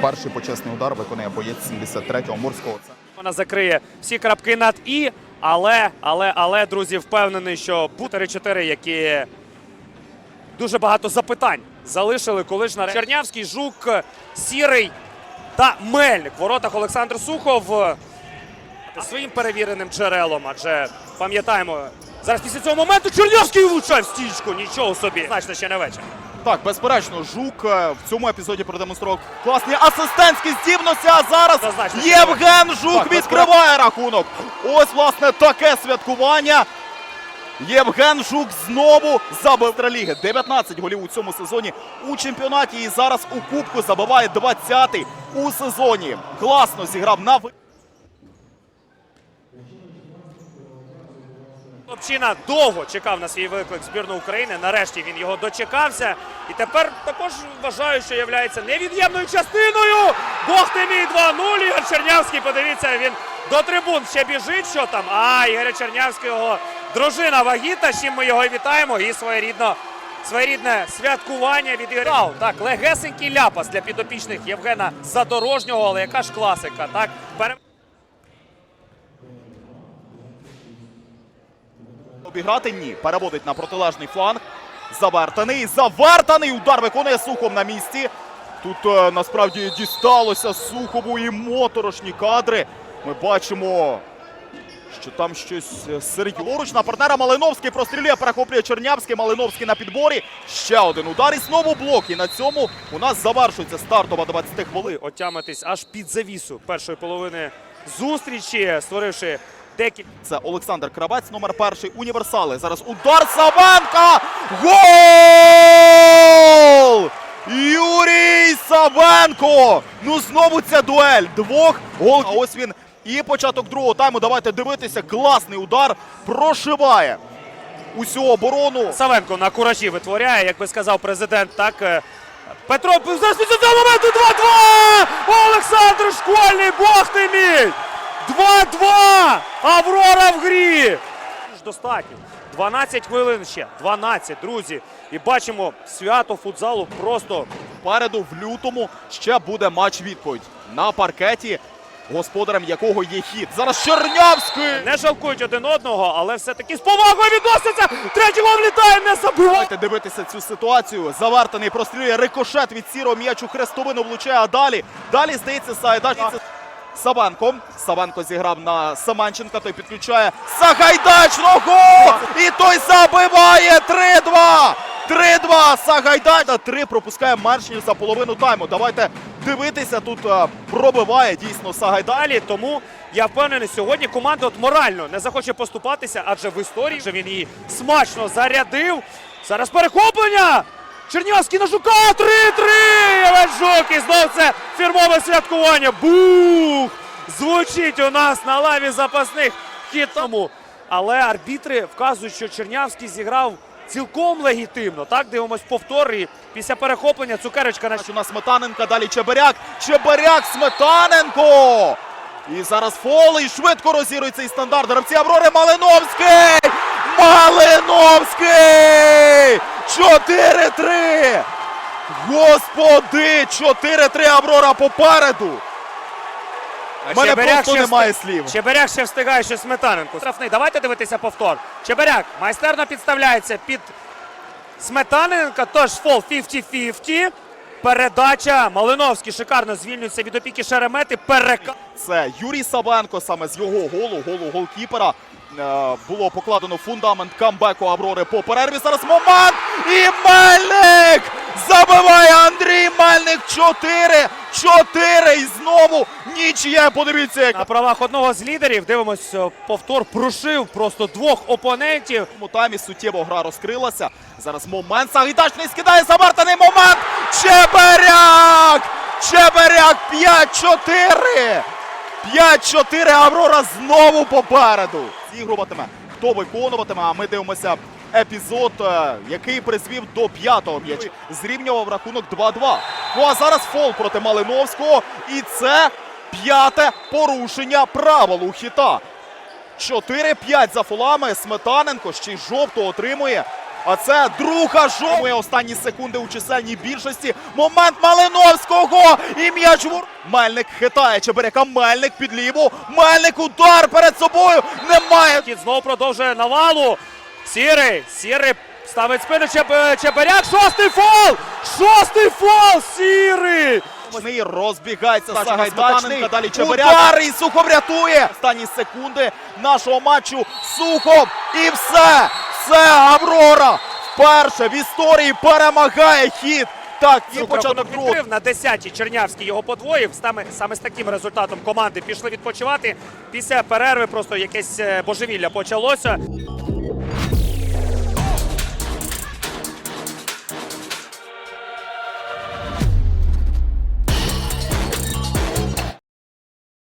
Перший почесний удар виконує боєць 73-го морського. Вона закриє всі крапки над і, але, але, але, друзі, впевнений, що бутери 4, які дуже багато запитань залишили, коли ж на Чернявський, Жук, Сірий та Мельник. В воротах Олександр Сухов своїм перевіреним джерелом, адже пам'ятаємо, зараз після цього моменту Чернявський влучає в стічку. Нічого собі. Значно ще не вечір. Так, безперечно, жук е, в цьому епізоді продемонстрував класні асистентські здібності. А зараз Однозначно, Євген Жук Так, відкриває рахунок. Ось, власне, таке святкування. Євген Жук знову забив ліги. 19 голів у цьому сезоні у чемпіонаті. І зараз у кубку забиває 20-й у сезоні. Класно зіграв на ви- Хлопчина довго чекав на свій виклик збірну України. Нарешті він його дочекався. І тепер також вважаю, що є невід'ємною частиною. Бог ти мій 2-0. Ігор Чернявський, подивіться, він до трибун ще біжить. Що там? А, Ігоря Чернявського дружина вагіта, з чим ми його і вітаємо. І своєрідно. Своєрідне святкування від Ігоря. Вау, Так, легесенький ляпас для підопічних Євгена Задорожнього, але яка ж класика, так? Обіграти ні. Переводить на протилежний фланг. Завертаний. Завертаний. Удар виконує Сухов на місці. Тут е, насправді дісталося Сухову і моторошні кадри. Ми бачимо, що там щось е, серйозне. На партнера Малиновський прострілює, перехоплює Чернявський. Малиновський на підборі. Ще один удар і знову блок. І на цьому у нас завершується стартова 20 хвилин. отямитись аж під завісу першої половини зустрічі, створивши декілька. Це Олександр Кравець, номер перший. Універсали. Зараз удар Савенка. Гол! Юрій Савенко! Ну знову ця дуель. Двох гол. А ось він і початок другого тайму. Давайте дивитися. Класний удар. Прошиває усю оборону. Савенко на куражі витворяє, як би сказав президент, так. е, Петро зараз цього моменту 2-2! Олександр Школьний, бог ти мій! 2-2! Аврора в грі! Достатньо. 12 хвилин ще. 12, друзі. І бачимо свято футзалу просто Попереду в лютому ще буде матч відповідь на паркеті, господарем якого є хід. Зараз Чернявський. не жалкують один одного, але все-таки з повагою відносяться. Третій гол влітає, не забиває. Давайте дивитися цю ситуацію. Завертаний прострілює рикошет від сірого м'ячу хрестовину влучає, а далі. Далі здається Сайдач. Савенко. Савенко зіграв на Саманченка. Той підключає Сагайдачного! І той забиває 3-2! 3-2! Сагайдач 3 пропускає менш ніж за половину тайму. Давайте дивитися. Тут е, пробиває дійсно Сагайдач. далі. Тому я впевнений, сьогодні команда от морально не захоче поступатися, адже в історії вже він її смачно зарядив. Зараз перехоплення! Чернявський на Жука! 3-3! Євген Жук! І знов це фірмове святкування. Бух! Звучить у нас на лаві запасних хітому. Але арбітри вказують, що Чернявський зіграв цілком легітимно. Так, дивимось повтор. І після перехоплення цукерочка на У нас Сметаненка, далі Чебаряк. Чебаряк, Сметаненко! І зараз фол, і швидко розігрує цей стандарт. Гравці Аврори Малиновський! Малиновський! 4-3! Господи! 4-3 Аврора попереду! У мене просто немає слів. Чебиряк ще встигає ще сметанинку. Штрафний. Давайте дивитися повтор. Чебиряк майстерно підставляється під сметанинка. Тож фол 50-50. Передача. Малиновський шикарно звільнюється від опіки Шеремети. Перека... Це Юрій Савенко, саме з його голу, голу голкіпера. Е, Було покладено фундамент камбеку Аврори по перерві. Зараз момент! І Мельник! Забиває Андрій Мельник 4! 4! І знову нічия. Подивіться, як На правах одного з лідерів дивимось е, повтор. Прошив просто двох опонентів. цьому таймі суттєво гра розкрилася. Зараз момент. Сагайдачний скидає завертаний момент. Чеберяк! Чеберяк 5-4! 5-4. Аврора знову попереду. Зігруватиме. Хто виконуватиме? А ми дивимося епізод, е, який призвів до п'ятого м'яча. Зрівнював рахунок 2-2. Ну а зараз фол проти Малиновського. І це П'яте порушення правил у хіта. 4-5 за фолами. Сметаненко ще й жовту отримує. А це друга жовта. Останні секунди у чисельній більшості. Момент Малиновського. І м'яч вор. Мельник хитає Чебиряка. Мельник під ліву. Мельник удар перед собою. Немає. Кіт знову продовжує навалу. Сірий, сірий ставить спину Чеб... Чебаряк. Шостий фол! Шостий фол! Сірий! Мощний розбігається Саша Сагайдачний. Далі Чебиряк. Удар і Сухов рятує. Останні секунди нашого матчу. Сухов. І все. Все, Аврора. Вперше в історії перемагає хід. Так, і Сук початок відкрив на 10-й Чернявський його подвоїв. Саме, саме з таким результатом команди пішли відпочивати. Після перерви просто якесь е, божевілля почалося.